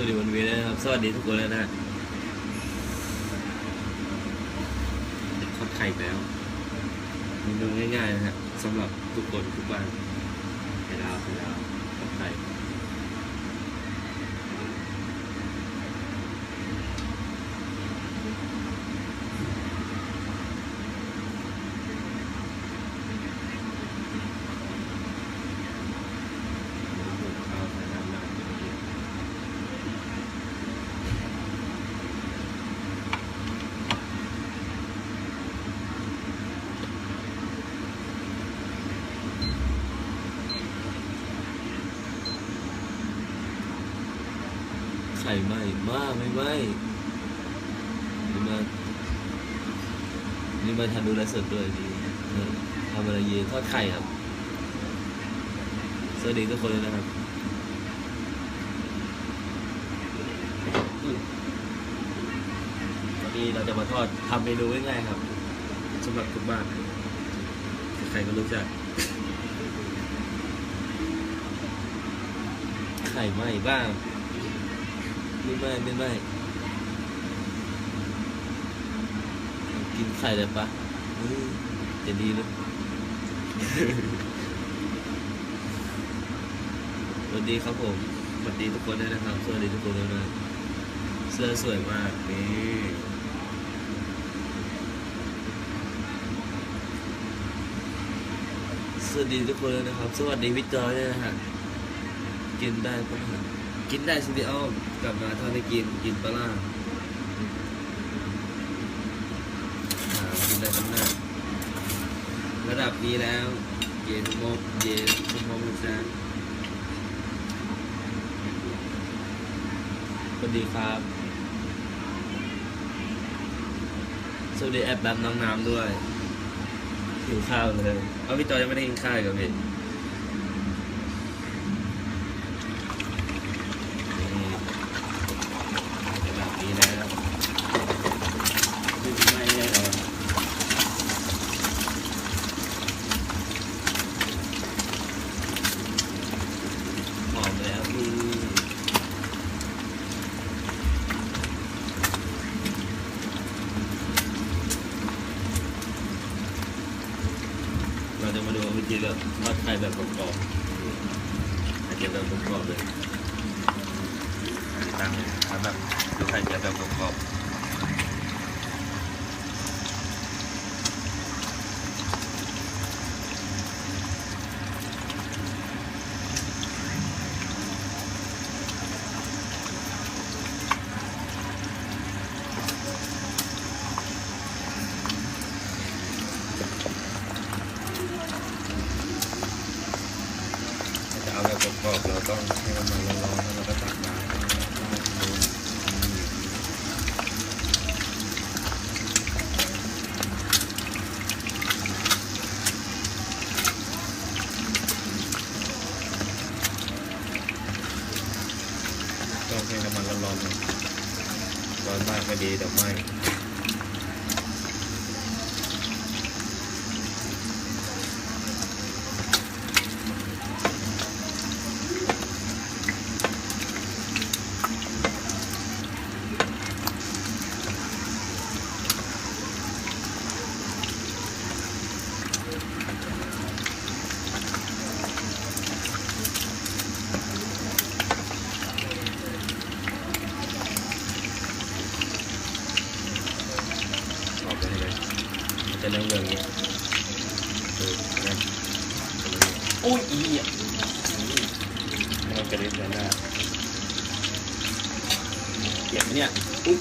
สวัสดีวันเวีนะครับ สวัสดีทุกคนเลยนะทอดไข่แล้วเมนูง่ายๆนะฮะสำหรับทุกคนทุกบ้านไข่ดาวไปดาวทอดไข่ข้าวใส่น้ำน้ำเยอะๆ ไข่ไหม้มากไม่ไหม้นี่มานี่มาทำดูแลสดด้วยดีทำอะไรเย็นทอดไข่ครับ สวัสดีทุกคนเลยนะครับวันนี้เราจะมาทอดทำเมนูง่ายๆครับสำหรับทุกบ้านใครก็รู้จักไข่ไหม้บ้าง ไม่ไหม่ไม่ไหม่กินไข่เลยปะอืมจะดีเลยสวัสดีครับผมสวัสดีทุกคนด้วยนะครับสวัสดีทุกคนด้วยนะเสื้อสวยมากนี่สวัสดีทุกคนเลยนะครับ สวัสดีพี่จอยด้วยนะฮะกินได้ปะ กินได้สิพี่อ้อมกลับมาทอดให้กินกินปลาล่ากินได้ทั้งหน้าระดับนี้แล้ว เย็นมกเย็นมกมกนะสวัสดีครับ สวัสดีแอปแบบน้องน้ำด้วยหิวข้าวเลย เอาพี่จอยยังไม่ได้กินข้าวกับพี่นี่แบบนี้แล้วไม่ไม่แน่นอนหอมแล้วพี่เรา กินแบบมัดไข่แบบกรอบๆไข่เจียวแบบกรอบๆเลยตั้งทำแบบดูไข่เจียวแบบกรอบๆ ถ้าจะเอาแบบกรอบๆเราต้องให้น้ำมันร้อนๆแล้วเราก็ตักมาต้องให้น้ำมันร้อนๆนะร้อนมากไม่ดีเดี๋ยวไหม้ ออกไปเลยมัน จะเรื่องเรื่องนี้อนะโอ้ยอีอะมันกระเด็นเลยหน้าเก็บเนี่ยอุ๊ย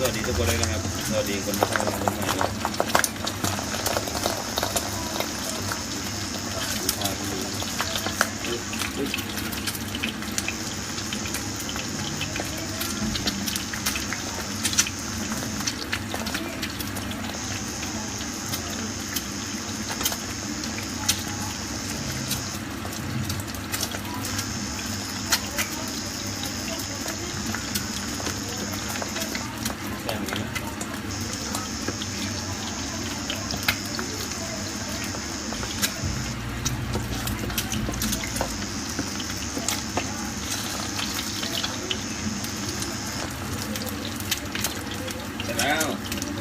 สวัสดีทุกคนเลยนะครับ สวัสดีคนที่เข้ามาคนใหม่ด้วยทางนี้อุ๊ยอุ๊ยแค่นี้นะเสร็จแล้ว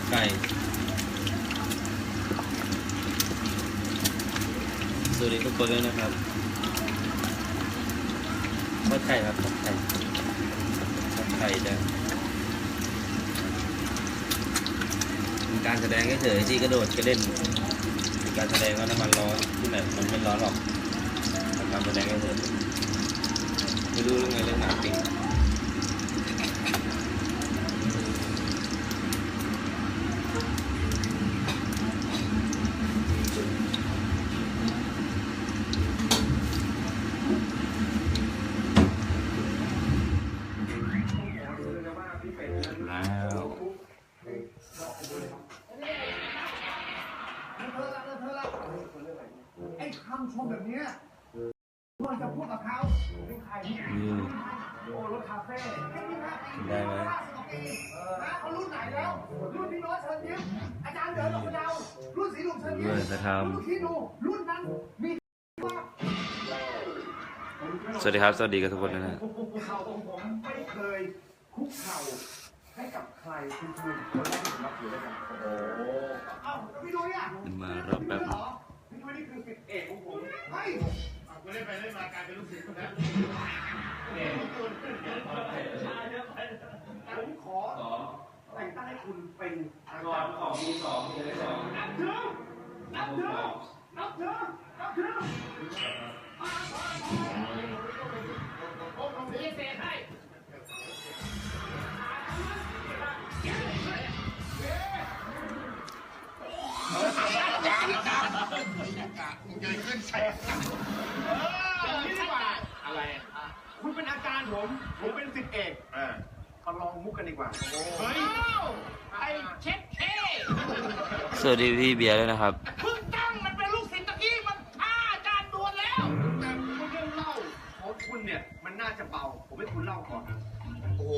ไก่ สวัสดีทุกคนเลยนะครับทอดไข่ครับทอดไข่ทอดไข่จะเป็นการแสดงเฉยๆที่กระโดดกระเด็นเป็นการแสดงว่าน้ำมันร้อนที่ไหนมันไม่ร้อนหรอกการแสดงเฉยๆไม่รู้เรื่องไงเรื่องหนังจริง ไอ้คำชมแบบเนี้ยควรจะพูดกับเขาเป็นใครเนี่ยอืมโอ้รถคาเฟ่ไอ้นี่นะได้ไหมเออนะเขารุ่นไหนแล้ว รุ่นพี่โน้ตเชิญยิ้มอาจารย์เดินออกมาเดารุ่นสีลุงเชิญยิ้มด้วยจะทรุ่นคิดดูรุ่นนั้นมีว่าำสวัสดีครับ สวัสดีกับทุกคนนะฮะเข่าของผมไม่เคยคุกเข่าให้กับใครคุณคุณคนแรกที่ผมรับอยู่ด้วยกันโอ้โหเอ้าแล้วพี่ดุ้ยอะมารอบแป๊บ เหรอพี่ดุ้ย นี่คือสิทธิเอกของผมเฮ้ยกูเล่นไปเล่นมากลายเป็นลูกศิษย์คนนั้นผมขอแต่งตั้งให้คุณเป็นอาจารย์ของมีสองมีอะไรสองนับถือนับถือนับถือนับถือมึง จะขึ้นแชร์นี่ดีกว่าอะไรคุณเป็นอาจารย์ผม ผมเป็นศิษย์เอกอ่ามาลองมุกกันดีกว่าเฮ้ยไอ้เช็ดเท่สวัสดีพี่เบียร์ด้วยนะครับ เพิ่งตั้งมันเป็นลูกศิษย์ตะกี้มันฆ่าอาจารย์ดวนแล้ว แต่เรื่องเล่าของคุณเนี่ยมันน่าจะเบา ผมให้คุณเล่าก่อนโอ้โห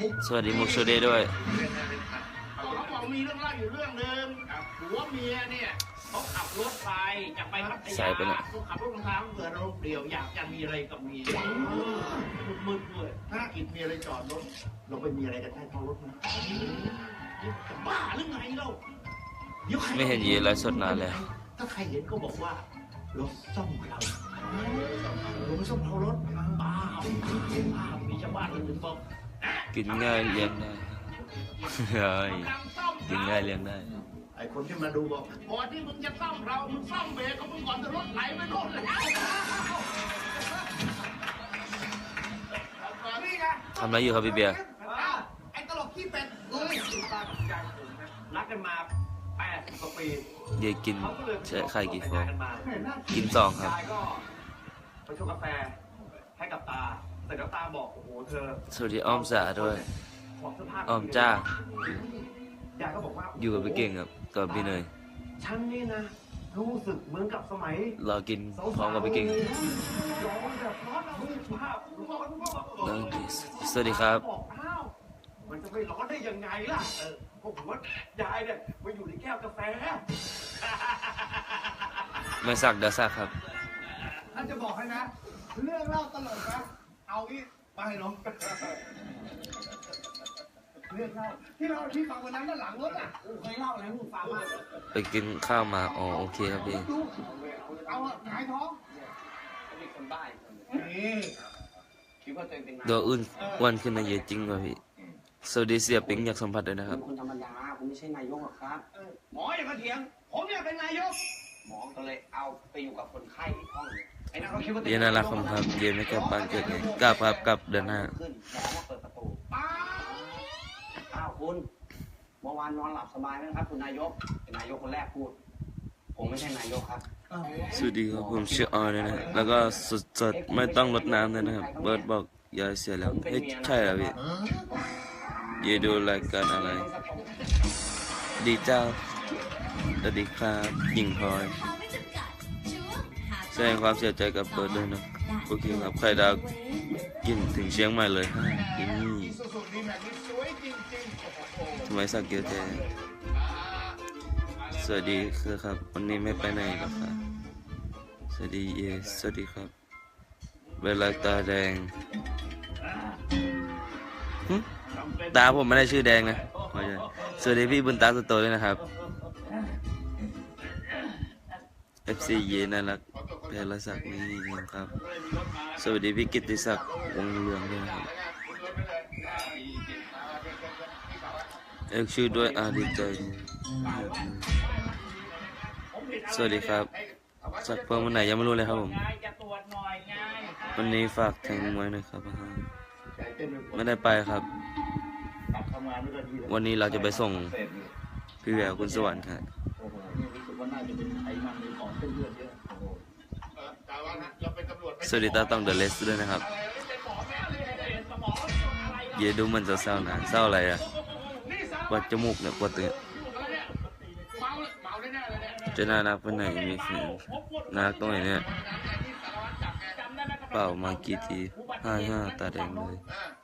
มุกสวัสดีมุกโชเดย์ด้วยเล่นนะเล่นนะเขาบอกมีเรื่องเล่าอยู่เรื่องหนึ่งผัวเมียเนี่ย เขาขับรถไปจะไปพัทสายายไปแล้วเขาขับรถทางเกิดอารมณ์เดียวอยากจะมีอะไรกับเมียมืดๆด้วยถ้ากินมีอะไรจอดรถ เราไปมีอะไรกันใต้ท้องรถนะจะบ้าหรือไงเราดี๋ยวใครไม่เห็นยีไลฟ์สดนานแล้ว ถ้าใครเห็นก็บอกว่ารถซ่อมเรารถซ่อมเรารถบ้าบ้ามีชาวบ้านคนอื่นบอก กินง่ายเลี้ยงได้ เฮ้ยกินง่ายเลี้ยงได้ไอ้คนที่มาดูบอกก่อนที่มึงจะซ่อมเรา มึงซ่อมเบรกของมึงก่อนจะรถไหลไปโน่นแล้วนี่ไงทำอะไรอยู่ครับพี่เบียร์อ้าวไอ้ตลกขี้เป็ดเอ้ยตากับยายผมนะรักกันมาแปดกว่าปีเดี๋ยวกินเขาก็เลยใช้ไข่กี่ฟองแต่งงานกันมากินสองครับยายก็ไปชงกาแฟให้กับตาแต่กับตาบอกโอ้โหเธอสวัสดีอ้อมสาด้วยบอกเสื้อผ้าอ้อมจ้ายายก็บอกว่าอยู่กับพี่เก่งครับ กับพี่เนยฉันนี่นะ รู้สึกเหมือนกับสมัยเรอกินพร้อมกับพี่เก่งร้อนแบบร้อนอะรูปภาพรูปภาพรูปภาพแล้วสวัสดีครับบอกอ้าวมันจะไม่ร้อนได้ยังไงล่ะเออก็ผมว่ายายเนี่ยมาอยู่ในแก้วกาแฟไม่สักเดี๋ยวสักครับท่านจะบอกให้นะ เรื่องเล่าตลกนะ เอางี้ไปเนาะ เรื่องเล่าที่เราที่ฟังวันนั้นน่ะหลังรถอะโอ้เคยเล่าอะไรให้มึงฟังมากไปกินข้าวมา อ๋อ โอเคครับพี่ ดูเอาอะหงายท้องมีคนบ้าอีกคนหนึ่งนี่คิดว่าตัวเองเป็นนายตัวอื่นอ้วนขึ้นนะเยอะจริงว่ะพี่สวัสดีเสียปิงอยากสัมผัสด้วยนะครับคนธรรมดาผมไม่ใช่นายกหรอกครับหมออย่ามาเถียง ผมเนี่ยเป็นนายก หมอก็เลยเอาไปอยู่กับคนไข้อีกห้องหนึ่งไอ้นั่นเขาคิดว่าเย็นน่ารักของครับ เย็นไม่กลับบ้านเกิดไงกลับครับกลับเดือนหน้า ขึ้นหมอมาเปิดประตู ป้า อ้าว คุณ เมื่อวานนอนหลับสบายไหมครับ คุณนายกเป็นนายกคนแรกพูด ผมไม่ใช่นายกครับ สวัสดีครับผมชื่อออยด้วยนะฮะแล้วก็สดสดๆไม่ต้องรดน้ำเลยนะครับ เบิร์ดบอกยายเสียแล้วเฮ้ยใช่เหรอพี่เยดูรายการอะไร ดีเจ้าสวัสดีครับหญิงพลอยแสดงความเสียใจกับเบิร์ดด้วยนะโอเคครับใครดาวกินถึงเชียงใหม่เลยฮะกินนี่สุดๆดีแบบนี้สวย ไมสักเยอะแท้สวัสดีคือครับ วันนี้ไม่ไปไหนหรอกครับสวัสดีเยสวัสดีครับ เวลาตาแดงหึตาผมไม่ได้ชื่อแดงนะสวัสดีพี่บุญตาสุดโตด้วยนะครับ FC เยน่ารักแพรศักดิ์นี่นะครับ สวัสดีพี่กิติศักดิ์วงเรืองด้วยครับ เอ็กชื่อด้วยอาดีใจสวัสดีครับสักเพิ่มวันไหนยังไม่รู้เลยครับผม วันนี้ฝากแทงมวยหน่อยครับไม่ได้ไปครับ วันนี้เราจะไปส่งพี่แววคุณสวรรค์ครับสวัสดีตาต้องเดอะเลสด้วยนะครับ เยดูมันจะเศร้านะเศร้าอะไรอะนี่สาร ปวดจมูกเนี่ยปวดตัวอะไรเนี่ยเมาเมาแน่ๆเลยเนี่ยจะน่ารักไปไหนมีสิ่งน่ารักตรงไหนเนี่ยจำได้ไหมเปล่ามากี่ทีห้าห้าตาแดงเลย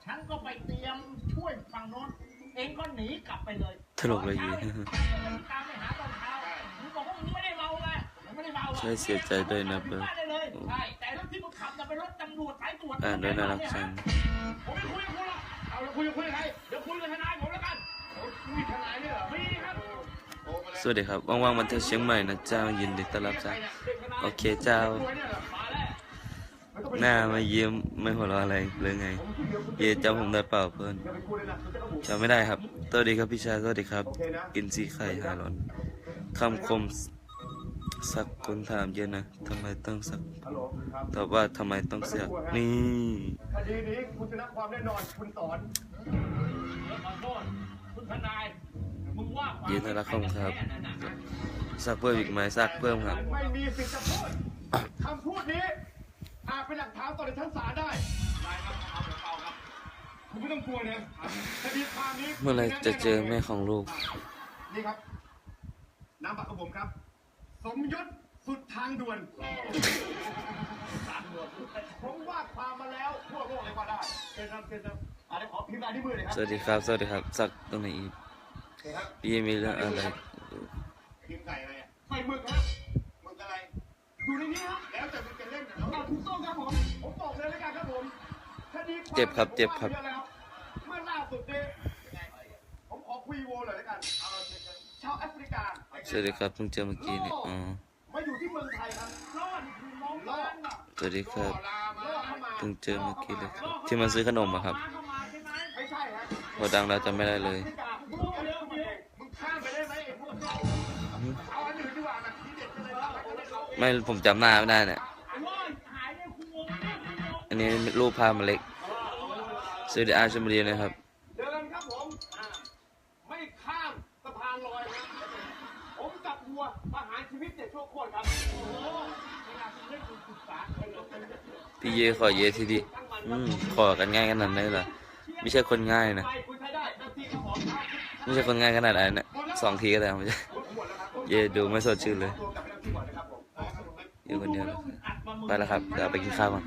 ฉันก็ไปเตรียมช่วยฝั่งโน้นเองก็หนีกลับไปเลยตลกเลยยีตามไปหาตอนเช้ามึงบอกว่ามึงไม่ได้เมาไงมึงไม่ได้เมาใช่เสียใจด้วยนะเบิร์ดได้เลยใช่แต่รถที่มึงขับน่ะเป็นรถตำรวจสายตรวจอ่านด้วยน่ารักจังผมไม่คุยกับคุณหรอกเอาแล้วคุยกับคุยกับใครเดี๋ยวคุยกับทนายผม สวัสดีครับ ว่างๆมาเที่ยวเชียงใหม่นะเจ้ายินดีต้อนรับจ้าโอเคเจ้าคุยเนี่ยเหรอมาแล้วหน้ามาเยี่ยมไม่หัวเราะอะไรเลยไง เย่จำผมได้เปล่าเพื่อนอย่าไปพูดเลยนะคุณจะระบุจำไม่ได้ครับสวัสดีครับพี่ชายสวัสดีครับโอเคนะกินสีไข่หาร้อนคำคมสักคนถามเยอะนะทำไมต้องสักฮัลโหลครับตอบว่าทำไมต้องเสียกนี่คดีนี้คุณชนะความแน่นอนคุณสอน ขอโทษคุณทนายมึงว่าความเย็นน่ารักของครับสักเพิ่มอีกไหมสักเพิ่มครับไม่มีสิทธิ์จะพูดคำพูดนี้อาจเป็นหลักฐานต่อในชั้นศาลได้คุณไม่ต้องกลัวนะคดีความนี้เมื่อไหรจะเจอแม่ของลูกนี่ครับน้ำบัตรของผมครับ สมยศสุดทางด่วนผมว่าความมาแล้วทั่วโลกเลยว่าได้เชิญครับเชิญครับ อะเดี๋ยวขอพิมพ์ลายนิ้วมือเลยครัสวัสดีครับ สวัสดีครับ สักตรงไหนอีกครับพี่มีเรื่องอะไรกินไก่อะไรอะไข่หมึกครับมึงอะไรอยู่ในนี้ครับแล้วแต่มึงจะเล่นนะเอาถูกต้องครับผม ผมบอกเลยแล้วกันครับผมคดีความเจ็บครับเจ็บครับผมว่าเยอะแล้วเมื่อล่าสุดนี้ผมขอคุยโวเลยแล้วกันเอาเชิญๆชาวแอฟริกาสวัสดีครับเพิ่งเจอเมื่อกี้นี่อ๋อมาอยู่ที่เมืองไทยครับรอดคือน้องรอดน่ะสวัสดีครับลามารอดเข้ามาเพิ่งเจอเมื่อกี้เลยครับที่มาซื้อขนมอะครับไม่ใช่ ครับพอดังแล้วจำไม่ได้เลยแอฟริกาพูดเร็วๆพี่มึงข้ามไปได้ไหมไอ้พวกนี้เอาอันอื่นดีกว่านะที่เด็ดเลยครับไม่ผมจำหน้าไม่ได้เนี่ย อันนี้รูปภาพมันเล็กสวัสดีอาชมบุรีนะครับเดินครับผมอ่าไม่ข้ามสะพานลอยนะผมจับวัวประหารชีวิตเนี่ยชั่วโคตรครับโอ้โหเวลาคุณเล่นคุณศึกษาให้เราเป็นพี่เยขอเยทีดี อืม ขอกันง่ายขนาดนั้นเลยเหรอ ไม่ใช่คนง่ายนะ ไม่ใช่คนง่ายขนาดนั้นนะสองทีก็ได้ไม่ใช่หมดแล้วครับเยดูไม่สดชื่นเลย อยู่คนเดียวไปแล้วครับเดี๋ยวไปกินข้าวก่อน